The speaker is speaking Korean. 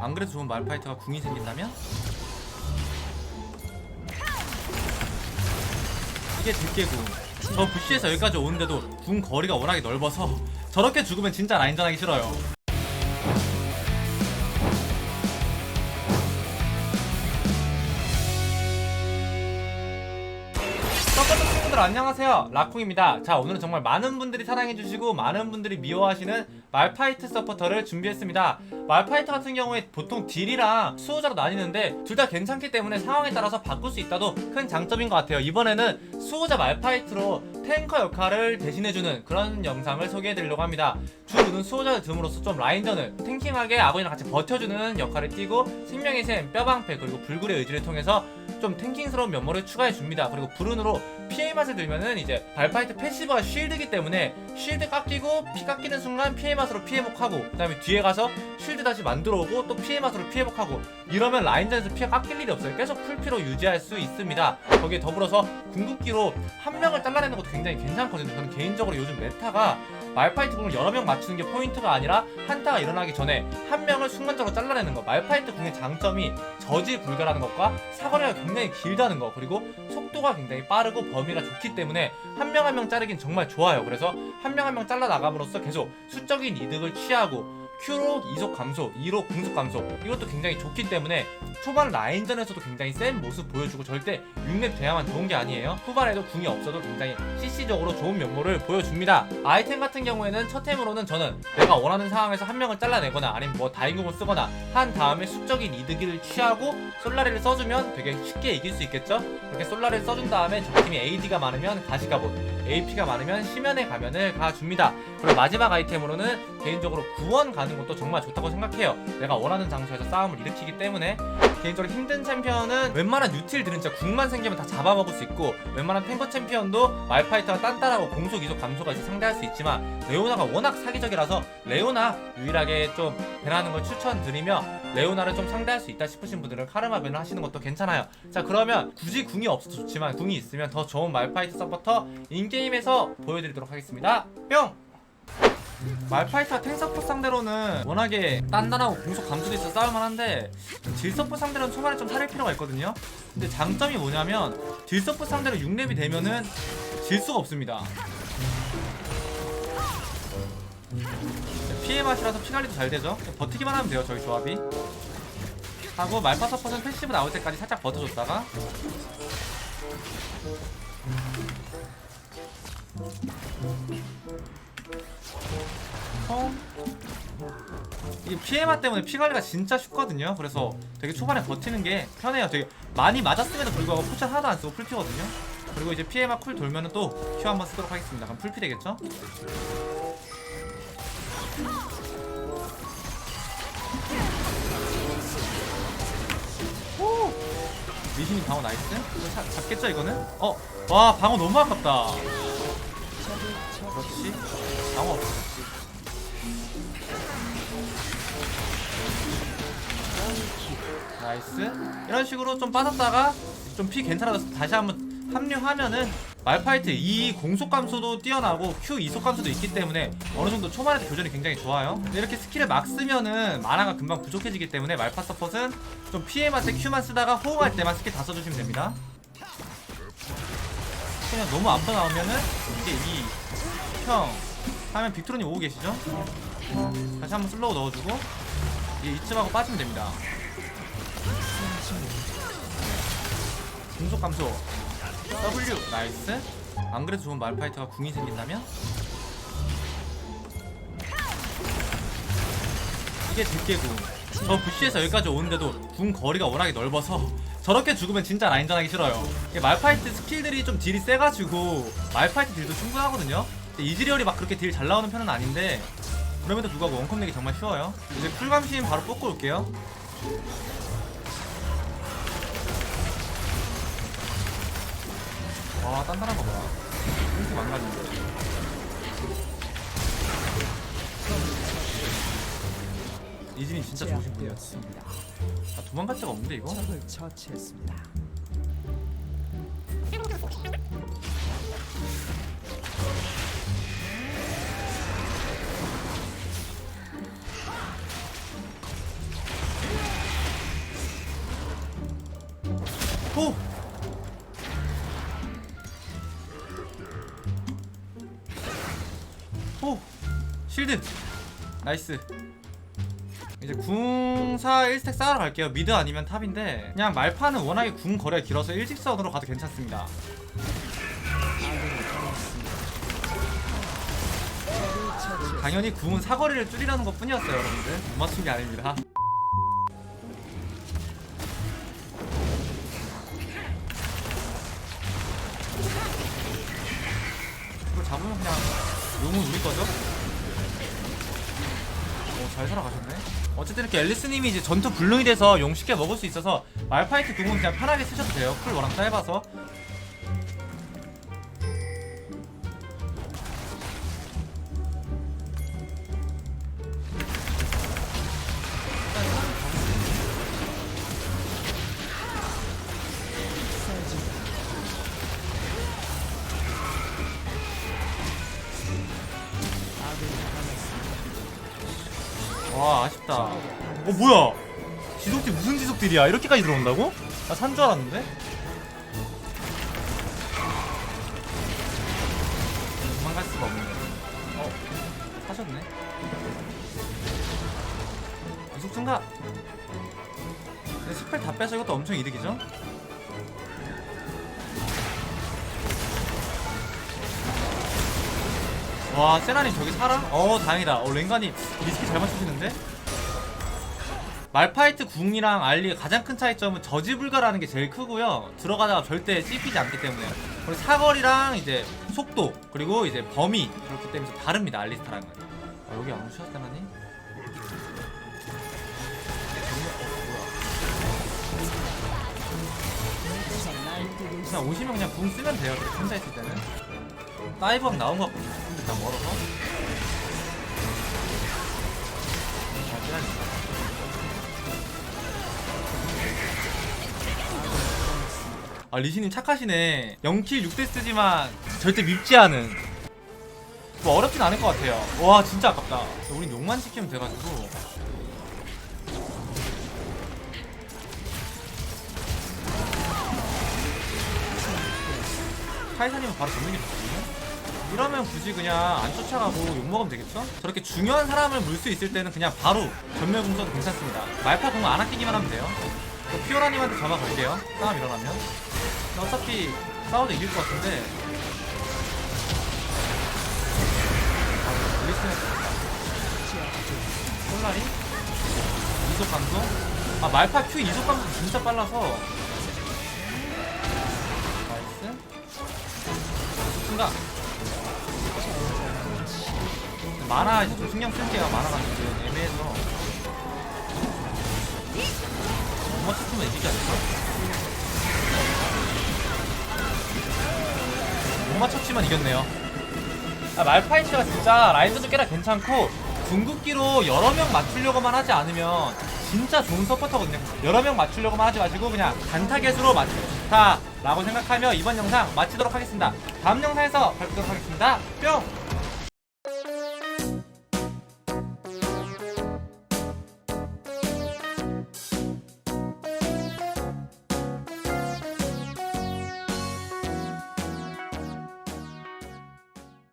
안 그래도 좋은 말파이터가 궁이 생긴다면? 이게 들깨궁. 저 부시에서 여기까지 오는데도 궁 거리가 워낙에 넓어서 저렇게 죽으면 진짜 라인전하기 싫어요. 안녕하세요. 라콩입니다. 자 오늘은 정말 많은 분들이 사랑해주시고 많은 분들이 미워하시는 말파이트 서포터를 준비했습니다. 말파이트 같은 경우에 보통 딜이랑 수호자로 나뉘는데 둘 다 괜찮기 때문에 상황에 따라서 바꿀 수 있다도 큰 장점인 것 같아요. 이번에는 수호자 말파이트로 탱커 역할을 대신해주는 그런 영상을 소개해드리려고 합니다. 주루는 수호자를 둠으로써 좀 라인전을 탱킹하게 아군이랑 같이 버텨주는 역할을 띠고 생명의 샘, 뼈방패 그리고 불굴의 의지를 통해서 좀 탱킹스러운 면모를 추가해 줍니다. 그리고 불운으로 피해 맛을 들면은 이제 발파이트 패시브가 쉴드기 때문에 쉴드 깎이고 피 깎이는 순간 피해 맛으로 피해 복하고 그다음에 뒤에 가서 쉴드 다시 만들어 오고 또 피해 맛으로 피해 복하고 이러면 라인전에서 피해 깎일 일이 없어요. 계속 풀피로 유지할 수 있습니다. 거기에 더불어서 궁극기로 한 명을 잘라내는 것도 굉장히 괜찮거든요. 저는 개인적으로 요즘 메타가 말파이트 궁을 여러 명 맞추는 게 포인트가 아니라 한타가 일어나기 전에 한 명을 순간적으로 잘라내는 거. 말파이트 궁의 장점이 저지 불가라는 것과 사거리가 굉장히 길다는 거 그리고 속도가 굉장히 빠르고 범위가 좋기 때문에 한 명 한 명 자르긴 정말 좋아요. 그래서 한 명 한 명 잘라 나감으로써 계속 수적인 이득을 취하고 Q로 이속 감소, 2로 궁속 감소. 이것도 굉장히 좋기 때문에 초반 라인전에서도 굉장히 센 모습 보여주고 절대 6렙 돼야만 좋은 게 아니에요. 후반에도 궁이 없어도 굉장히 CC적으로 좋은 면모를 보여줍니다. 아이템 같은 경우에는 첫 템으로는 저는 내가 원하는 상황에서 한 명을 잘라내거나 아니면 뭐 다인공을 쓰거나 한 다음에 수적인 이득을 취하고 솔라리를 써주면 되게 쉽게 이길 수 있겠죠? 이렇게 솔라리를 써준 다음에 적팀이 AD가 많으면 가시가봇 AP가 많으면 심연의 가면을 가줍니다 그리고 마지막 아이템으로는 개인적으로 구원 가는 것도 정말 좋다고 생각해요. 내가 원하는 장소에서 싸움을 일으키기 때문에 개인적으로 힘든 챔피언은 웬만한 유틸들은 진짜 궁만 생기면 다 잡아먹을 수 있고 웬만한 탱커 챔피언도 말파이터가 단단하고 공속 이속 감소가 있어 상대할 수 있지만 레오나가 워낙 사기적이라서 레오나 유일하게 좀 배나는 걸 추천드리며 레오나를 좀 상대할 수 있다 싶으신 분들은 카르마 변을 하시는 것도 괜찮아요. 자 그러면 굳이 궁이 없어도 좋지만 궁이 있으면 더 좋은 말파이트 서포터 인게임에서 보여드리도록 하겠습니다. 뿅! 말파이트가 탱서포 상대로는 워낙에 단단하고 공속 감소도 있어 싸울만한데 딜서포 상대로는 초반에 좀 살릴 필요가 있거든요. 근데 장점이 뭐냐면 딜서포 상대로 6렙이 되면은 질 수가 없습니다. 피해 맛이라서 피관리도 잘 되죠? 버티기만 하면 돼요 저희 조합이. 하고 말파 서포는 패시브 나올 때까지 살짝 버텨줬다가 어? 이게 피해맛 때문에 피관리가 진짜 쉽거든요. 그래서 되게 초반에 버티는 게 편해요. 되게 많이 맞았음에도 불구하고 포션 하나도 안 쓰고 풀피거든요. 그리고 이제 피해맛 쿨 돌면은 또 Q 한번 쓰도록 하겠습니다. 그럼 풀피 되겠죠? 오! 미신이 방어 나이스? 이거 차- 잡겠죠 이거는? 어! 와 방어 너무 아깝다 그렇지 방어 없어 나이스 이런 식으로 좀 빠졌다가 좀 피 괜찮아져서 다시 한번 합류하면은 말파이트 이 공속 감소도 뛰어나고 Q 이속 감소도 있기 때문에 어느 정도 초반에 교전이 굉장히 좋아요. 이렇게 스킬을 막 쓰면은 만화가 금방 부족해지기 때문에 말파 서폿은 좀 피해 맛에 Q만 쓰다가 호응할 때만 스킬 다 써주시면 됩니다. 그냥 너무 앞서 나오면은 이제 이 형 하면 빅토르님 오고 계시죠? 다시 한번 슬로우 넣어주고 이제 이쯤하고 빠지면 됩니다. 공속 감소. W 나이스. 안 그래도 좋은 말파이터가 궁이 생긴다면? 이게 들깨궁. 저 부시에서 여기까지 오는데도 궁 거리가 워낙에 넓어서 저렇게 죽으면 진짜 라인전하기 싫어요. 말파이트 스킬들이 좀 딜이 세가지고 말파이트 딜도 충분하거든요 이즈리얼이 막 그렇게 딜 잘 나오는 편은 아닌데 그럼에도 불구하고 원컵 내기 정말 쉬워요 이제 쿨감심 바로 뽑고 올게요 와 단단한 거 봐. 이렇게 망가진데. 이진이 진짜 좋으신 분이야. 아, 도망갈 데가 없는데 이거? 적을 처치했습니다. 오! 오! 실드! 나이스 이제 궁사 1스택 쌓으러 갈게요 미드 아니면 탑인데 그냥 말파는 워낙에 궁 거리가 길어서 일직선으로 가도 괜찮습니다 당연히 궁은 사거리를 줄이라는 것 뿐이었어요 여러분들 못 맞춘 게 아닙니다 잡으면 그냥 용은 우리 거죠? 오, 잘 살아가셨네. 어쨌든 이렇게 앨리스님이 이제 전투 불능이 돼서 용 쉽게 먹을 수 있어서 말파이트 궁은 그냥 편하게 쓰셔도 돼요. 쿨 워낙 짧아서. 와 아쉽다. 어 뭐야? 지속딜 무슨 지속딜이야? 이렇게까지 들어온다고? 나 산 줄 알았는데. 도망갈 수가 없네. 어 사셨네. 이속 증가. 근데 스펠 다 빼서 이것도 엄청 이득이죠? 와 세나님 저기 살아? 어 다행이다 어 랭가님 리스키 잘 맞추시는데? 말파이트 궁이랑 알리의 가장 큰 차이점은 저지 불가라는 게 제일 크고요 들어가다가 절대 씹히지 않기 때문에 그리고 사거리랑 이제 속도 그리고 이제 범위 그렇기 때문에 좀 다릅니다 알리스타랑은 아, 여기 안 오셨어 세나님? 그냥 오시면 그냥 궁 쓰면 돼요 혼자 있을 때는 다이브업 나온 것 같거든요 일단 멀어서? 아 리시님 착하시네. 0킬 6대 쓰지만 절대 밉지 않은. 뭐 어렵진 않을 것 같아요. 와 진짜 아깝다. 우린 용만 지키면 돼가지고. 카이사님은 바로 잡는 게 좋거 이러면 굳이 그냥 안 쫓아가고 욕먹으면 되겠죠? 저렇게 중요한 사람을 물 수 있을 때는 그냥 바로 전멸 궁써도 괜찮습니다. 말파 궁안 아끼기만 하면 돼요. 저 피오라님한테 잡아갈게요. 싸움 일어나면. 어차피 싸워도 이길 것 같은데. 폴라리? 이속 감소? 아 말파 Q 이속 감소 진짜 빨라서. 나이스. 순간 만화 이제 좀 신경 쓸게요 만화가 지금 애매해서 못 맞추면 이기지 않을까? 못 맞췄지만 이겼네요. 아, 말파이트가 진짜 라인전도 꽤나 괜찮고 궁극기로 여러 명 맞추려고만 하지 않으면 진짜 좋은 서포터거든요. 여러 명 맞추려고만 하지 마시고 그냥 단타겟으로 맞추면 좋다 라고 생각하며 이번 영상 마치도록 하겠습니다. 다음 영상에서 뵙도록 하겠습니다. 뿅